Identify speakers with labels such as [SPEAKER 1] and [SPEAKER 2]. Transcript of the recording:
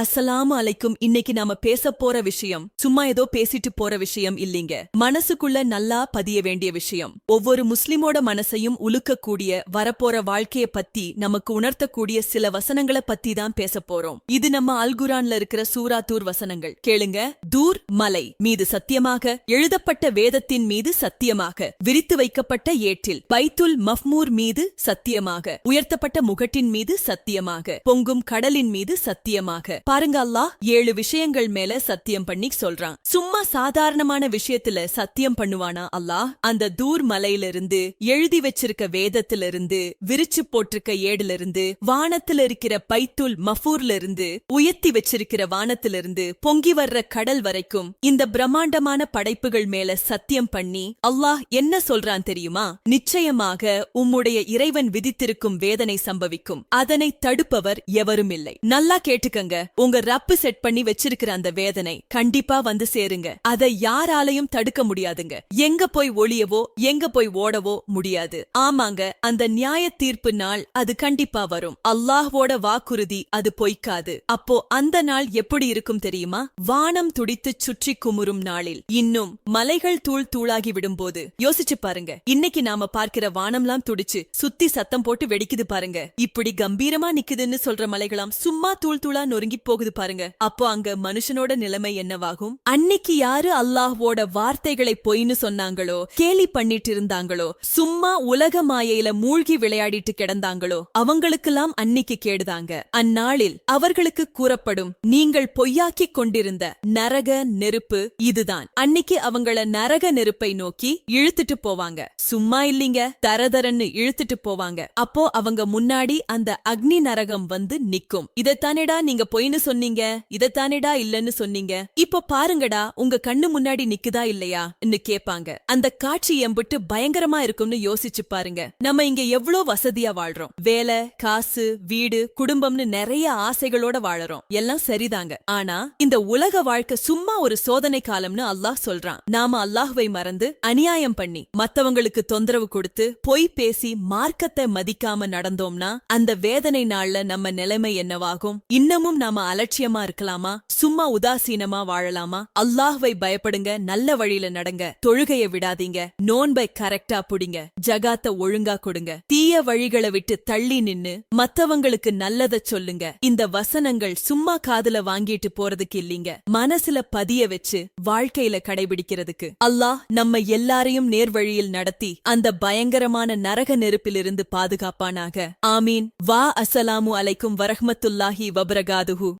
[SPEAKER 1] அஸ்ஸலாமு அலைக்கும். இன்னைக்கு நாம பேச போற விஷயம் சும்மா ஏதோ பேசிட்டு போற விஷயம் இல்லீங்க. மனசுக்குள்ள நல்லா பதிய வேண்டிய விஷயம். ஒவ்வொரு முஸ்லிமோட மனசையும் உலுக்கக்கூடிய வரப்போற வாழ்க்கைய பத்தி நமக்கு உணர்த்தக்கூடிய சில வசனங்களை பத்தி தான் பேச போறோம். இது நம்ம அல்குரான்ல இருக்கிற சூராத்தூர் வசனங்கள். கேளுங்க. தூர் மலை மீது சத்தியமாக எழுதப்பட்ட வேதத்தின் மீது சத்தியமாக விரித்து வைக்கப்பட்ட ஏற்றில் பைத்துல் மஃமூர் மீது சத்தியமாக உயர்த்தப்பட்ட முகட்டின் மீது சத்தியமாக பொங்கும் கடலின் மீது சத்தியமாக பாருங்க அல்லாஹ். ஏழு விஷயங்கள் மேல சத்தியம் பண்ணி சொல்றான். சும்மா சாதாரணமான விஷயத்துல சத்தியம் பண்ணுவானா அல்லாஹ்? அந்த தூர் மலையிலிருந்து எழுதி வச்சிருக்க வேதத்திலிருந்து விரிச்சு போட்டிருக்க ஏடுல வானத்துல இருக்கிற பைத்துல் மஃபூர்ல இருந்து உயர்த்தி வச்சிருக்கிற வானத்திலிருந்து பொங்கி வர்ற கடல் வரைக்கும் இந்த பிரம்மாண்டமான படைப்புகள் மேல சத்தியம் பண்ணி அல்லாஹ் என்ன சொல்றான் தெரியுமா? நிச்சயமாக உம்முடைய இறைவன் விதித்திருக்கும் வேதனை சம்பவிக்கும். அதனை தடுப்பவர் எவரும் இல்லை நல்லா கேட்டுக்கங்க. உங்க ரப்பு செட் பண்ணி வச்சிருக்கிற அந்த வேதனை கண்டிப்பா வந்து சேருங்க. அதை யாராலையும் தடுக்க முடியாதுங்க. எங்க போய் ஒளியவோ எங்க போய் ஓடவோ முடியாது. ஆமாங்க அந்த நியாய தீர்ப்பு நாள் அது கண்டிப்பா வரும். அல்லாஹ்வோட வாக்குறுதி அது பொய்க்காது. அப்போ அந்த நாள் எப்படி இருக்கும் தெரியுமா? வானம் துடித்து சுற்றி குமுறும் நாளில். இன்னும் மலைகள் தூள் தூளாகி விடும்போது. யோசிச்சு பாருங்க. இன்னைக்கு நாம பார்க்கிற வானம்லாம் துடிச்சு சுத்தி சத்தம் போட்டு வெடிக்குது பாருங்க. இப்படி கம்பீரமா நிக்குதுன்னு சொல்ற மலைகளாம் சும்மா தூள் தூளா நொறுங்கி போகுது பாருங்க. அப்போ அங்க மனுஷனோட நிலைமை என்னவாகும்? அன்னைக்கு யாரு அல்லாஹ்வோட வார்த்தைகளை பொய்ன்னு சொன்னாங்களோ கேலி பண்ணிட்டு இருந்தாங்களோ சும்மா உலக மாயையில மூழ்கி விளையாடிட்டு கிடந்தாங்களோ அவங்களுக்கெல்லாம் அன்னைக்கு கேடுதாங்க. அந்நாளில் அவர்களுக்கு கூறப்படும் நீங்கள் பொய்யாக்கிக் கொண்டிருந்த நரக நெருப்பு இதுதான். அன்னைக்கு அவங்கள நரக நெருப்பை நோக்கி இழுத்துட்டு போவாங்க. சும்மா இல்லீங்க தரதரன்னு இழுத்துட்டு போவாங்க. அப்போ அவங்க முன்னாடி அந்த அக்னி நரகம் வந்து நிக்கும். இதைத்தானேடா நீங்க பொய் இல்லைன்னு சொன்னீங்க? இதத்தானேடா இல்லன்னு சொன்னீங்க? இப்போ பாருங்கடா உங்க கண்ணு முன்னாடி நிக்குதா இல்லையா? கேப்பாங்க. அந்த காட்சி எம்பிட்டு பயங்கரமா இருக்கும்னு யோசிச்சு பாருங்க. நம்ம இங்க எவ்வளவு வசதியா வாழ்றோம். வேலை காசு வீடு குடும்பம்னு நிறைய ஆசைகளோட வாழறோம். எல்லாம் சரிதாங்க. ஆனா இந்த உலக வாழ்க்கை சும்மா ஒரு சோதனை காலம்னு அல்லாஹ் சொல்றான். நாம அல்லாஹுவை மறந்து அநியாயம் பண்ணி மத்தவங்களுக்கு தொந்தரவு கொடுத்து பொய் பேசி மார்க்கத்தை மதிக்காம நடந்தோம்னா அந்த வேதனை நாள்ல நம்ம நிலைமை என்னவாகும்? இன்னமும் நாம அலட்சியமா இருக்கலாமா? சும்மா உதாசீனமா வாழலாமா? அல்லாஹ்வை பயப்படுங்க நல்ல வழியில நடங்க. தொழுகைய விடாதீங்க. நோன்பை கரெக்டா புடிங்க. ஜகாத்த ஒழுங்கா கொடுங்க. தீய வழிகளை விட்டு தள்ளி நின்னு மத்தவங்களுக்கு நல்லத சொல்லுங்க. இந்த வசனங்கள் சும்மா காதுல வாங்கிட்டு போறதுக்கு இல்லீங்க. மனசுல பதிய வச்சு வாழ்க்கையில கடைபிடிக்கிறதுக்கு. அல்லாஹ் நம்ம எல்லாரையும் நேர்வழியில் நடத்தி அந்த பயங்கரமான நரக நெருப்பிலிருந்து பாதுகாப்பானாக. ஆமீன். வா அசலாமு அலைக்கும் வரஹமத்துல்லாஹி வபரகாதுஹு.